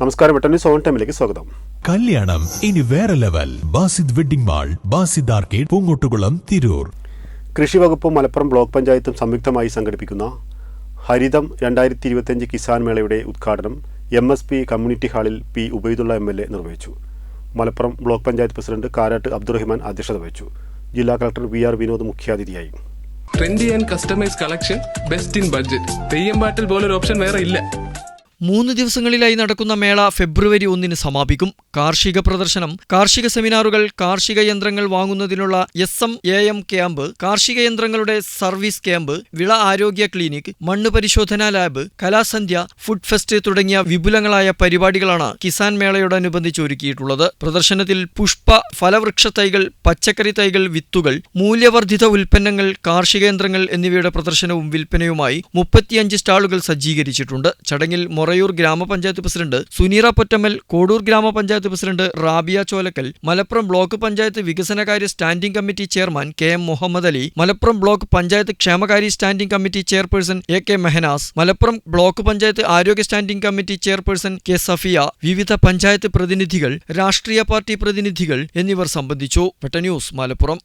നമസ്കാരം ബട്ടണി സോൺ ടൈമിലേക്ക് സ്വാഗതം. കല്യാണം ഇനി വേറെ level. Basid wedding mall Basid arcade Poongottukulam Tirur. കൃഷി വകുപ്പും മലപ്പുറം ബ്ലോക്ക് പഞ്ചായത്തും സംയുക്തമായി സംഘടിപ്പിക്കുന്ന ഹരിതം രണ്ടായിരത്തി ഇരുപത്തിയഞ്ച് കിസാൻ മേളയുടെ ഉദ്ഘാടനം എം എസ് പി കമ്മ്യൂണിറ്റി ഹാളിൽ P Ubaidullah M L A നിർവഹിച്ചു. മലപ്പുറം ബ്ലോക്ക് പഞ്ചായത്ത് പ്രസിഡന്റ് കാരാട്ട് അബ്ദുറഹിമാൻ അധ്യക്ഷത വഹിച്ചു. ജില്ലാ കളക്ടർ വി ആർ വിനോദ് മുഖ്യാതിഥിയായി. Trendy and customise collection best in budget Theyyam പാട്ടിൽ പോലൊരു ഓപ്ഷൻ വേറെ ഇല്ല. മൂന്ന് ദിവസങ്ങളിലായി നടക്കുന്ന മേള ഫെബ്രുവരി ഒന്നിന് സമാപിക്കും. കാർഷിക പ്രദർശനം കാർഷിക സെമിനാറുകൾ കാർഷിക യന്ത്രങ്ങൾ വാങ്ങുന്നതിനുള്ള S M A M camp കാർഷിക യന്ത്രങ്ങളുടെ സർവീസ് ക്യാമ്പ് വിള ആരോഗ്യ ക്ലിനിക് മണ്ണ് പരിശോധനാ ലാബ് കലാസന്ധ്യ ഫുഡ് ഫെസ്റ്റ് തുടങ്ങിയ വിപുലങ്ങളായ പരിപാടികളാണ് കിസാൻ മേളയോടനുബന്ധിച്ച് ഒരുക്കിയിട്ടുള്ളത്. പ്രദർശനത്തിൽ പുഷ്പ ഫലവൃക്ഷ തൈകൾ പച്ചക്കറി തൈകൾ വിത്തുകൾ മൂല്യവർദ്ധിത ഉൽപ്പന്നങ്ങൾ കാർഷിക യന്ത്രങ്ങൾ എന്നിവയുടെ പ്രദർശനവും വിൽപ്പനയുമായി മുപ്പത്തിയഞ്ച് സ്റ്റാളുകൾ സജ്ജീകരിച്ചിട്ടുണ്ട്. ചടങ്ങിൽ മൊറയൂർ ഗ്രാമപഞ്ചായത്ത് പ്രസിഡന്റ് സുനീറ പൊറ്റമ്മൽ കോടൂർ ഗ്രാമപഞ്ചായത്ത് പ്രസിഡന്റ് റാബിയ ചോലക്കൽ മലപ്പുറം ബ്ലോക്ക് പഞ്ചായത്ത് വികസനകാര്യ standing committee chairman K M Muhammad Ali Malappuram block panchayat ക്ഷേമകാര്യ standing committee chairperson A K Mehnas Malappuram block panchayat ആരോഗ്യ standing committee chairperson K Safiya വിവിധ പഞ്ചായത്ത് പ്രതിനിധികൾ രാഷ്ട്രീയ പാർട്ടി പ്രതിനിധികൾ എന്നിവർ സംബന്ധിച്ചു. വെട്ട ന്യൂസ് മലപ്പുറം.